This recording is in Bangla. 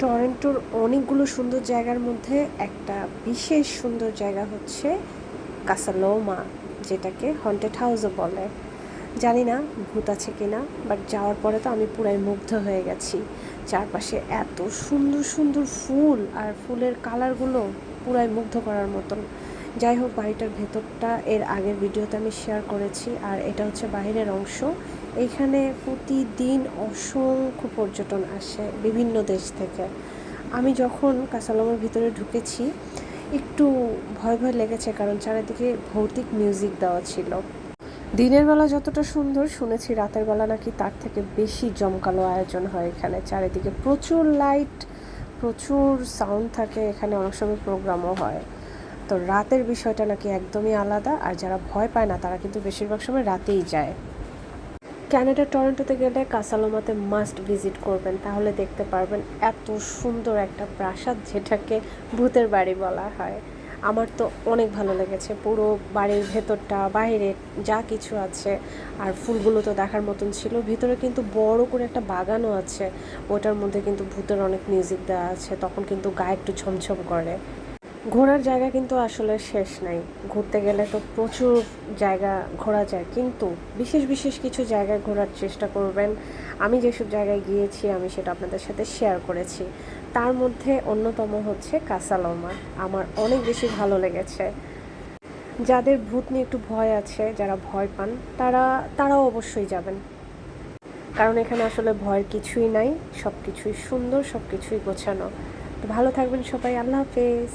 টরন্টোর অনেকগুলো সুন্দর জায়গার মধ্যে একটা বিশেষ সুন্দর জায়গা হচ্ছে কাসালোমা, যেটাকে হন্টেড হাউসও বলে। জানি না ভূত আছে কি না বাট যাওয়ার পরে তো আমি পুরাই মুগ্ধ হয়ে গেছি। চারপাশে এত সুন্দর সুন্দর ফুল আর ফুলের কালারগুলো পুরাই মুগ্ধ করার মতন। যাই হোক বাড়িটার ভেতরটা এর আগের ভিডিওতে আমি শেয়ার করেছি। আর এটা হচ্ছে বাইরের অংশ। এইখানে প্রতিদিন অসংখ্য পর্যটন আসে বিভিন্ন দেশ থেকে। আমি যখন কাসালমের ভিতরে ঢুকেছি, একটু ভয় ভয় লেগেছে কারণ চারিদিকে ভৌতিক মিউজিক দেওয়া ছিল। দিনের বেলা যতটা সুন্দর শুনেছি, রাতের বেলা নাকি তার থেকে বেশি জমকালো আয়োজন হয় এখানে। চারিদিকে প্রচুর লাইট প্রচুর সাউন্ড থাকে। এখানে অনেক সময় প্রোগ্রামও হয়। তো রাতের বিষয়টা নাকি একদমই আলাদা, আর যারা ভয় পায় না, তারা কিন্তু বেশিরভাগ সময় রাতেই যায়। ক্যানাডা টরন্টোতে গেলে কাসালোমাতে মাস্ট ভিজিট করবেন, তাহলে দেখতে পারবেন এত সুন্দর একটা প্রাসাদ, যেটাকে ভূতের বাড়ি বলা হয়। আমার তো অনেক ভালো লেগেছে, পুরো বাড়ির ভেতরটা, বাইরে যা কিছু আছে, আর ফুলগুলো তো দেখার মতন ছিল। ভিতরে কিন্তু বড় করে একটা বাগানও আছে, ওটার মধ্যে কিন্তু ভূতের অনেক মিউজিক দেওয়া আছে, তখন কিন্তু গায়ে একটু ছমছম করে। ঘোরার জায়গা কিন্তু আসলে শেষ নাই। ঘুরতে গেলে তো প্রচুর জায়গা ঘোরা যায়, কিন্তু বিশেষ বিশেষ কিছু জায়গায় ঘোরার চেষ্টা করবেন। আমি যেসব জায়গায় গিয়েছি, আমি সেটা আপনাদের সাথে শেয়ার করেছি। তার মধ্যে অন্যতম হচ্ছে কাসালোমা। আমার অনেক বেশি ভালো লেগেছে। যাদের ভূত নিয়ে একটু ভয় আছে, যারা ভয় পান, তারা, তারাও অবশ্যই যাবেন। কারণ এখানে আসলে ভয়ের কিছুই নাই সব কিছুই সুন্দর সব কিছুই গোছানো ভালো থাকবেন সবাই, আল্লাহ হাফেজ।